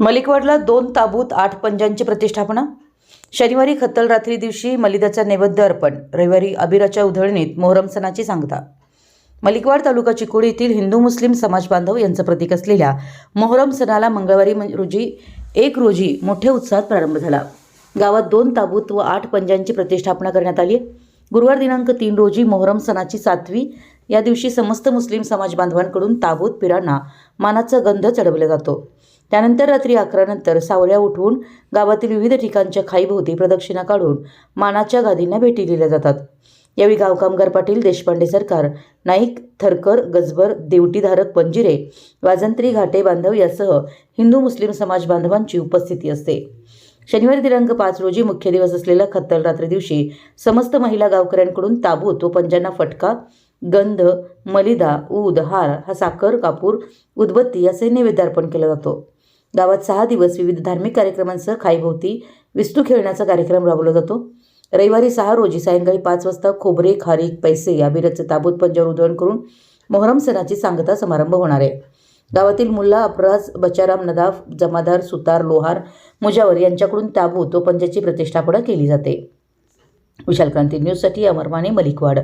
मलिकवाडला दोन ताबूत आठ पंजांची प्रतिष्ठापना. शनिवारी खत्तल रात्री दिवशी मलिदाचा नैवेद्य अर्पण. रविवारी अबिराच्या उधळणीत मोहरम सणाची सांगता. मलिकवाड तालुका चिकोडी येथील हिंदू मुस्लिम समाज बांधव यांचं प्रतीक असलेल्या मोहरम सणाला मंगळवारी रोजी एक रोजी मोठ्या उत्साहात प्रारंभ झाला. गावात दोन ताबूत व आठ पंजांची प्रतिष्ठापना करण्यात आली गुरुवार दिनांक तीन रोजी मोहरम सणाची सातवी या दिवशी समस्त मुस्लिम समाज बांधवांकडून ताबूत पिरांना मानाचा गंध चढवला जातो. त्यानंतर रात्री अकरानंतर सावऱ्या उठवून गावातील विविध ठिकाणच्या खाईभोवती प्रदक्षिणा काढून मानाच्या गादींना भेटी दिल्या जातात. यावेळी गावकामगार पाटील देशपांडे सरकार नाईक थरकर गजबर देवटीधारक पंजिरे वाजंत्री घाटे बांधव यासह हिंदू मुस्लिम समाज बांधवांची उपस्थिती असते. शनिवारी दिनांक पाच रोजी मुख्य दिवस असलेल्या खत्तल रात्री दिवशी समस्त महिला गावकऱ्यांकडून ताबूत व पंजांना फटका गंध मलिदा ऊद हार हा साखर कापूर उदबत्ती असे नैवेद्य अर्पण केला जातो. गावात सहा दिवस विविध धार्मिक कार्यक्रमांसह खाईभोवती विस्तू खेळण्याचा कार्यक्रम राबवला जातो. रविवारी सहा रोजी सायंकाळी पाच वाजता खोबरे खारीक पैसे या अबिरचे ताबूत पंजावर उधळण करून मोहरम सणाची सांगता समारंभ होणार आहे. गावातील मुल्ला अपराज बचाराम नदाफ जमादार सुतार लोहार मुजावर यांच्याकडून ताबूत व पंजाची प्रतिष्ठापना केली जाते. विशाल क्रांती न्यूजसाठी अमरमाने मलिकवाड.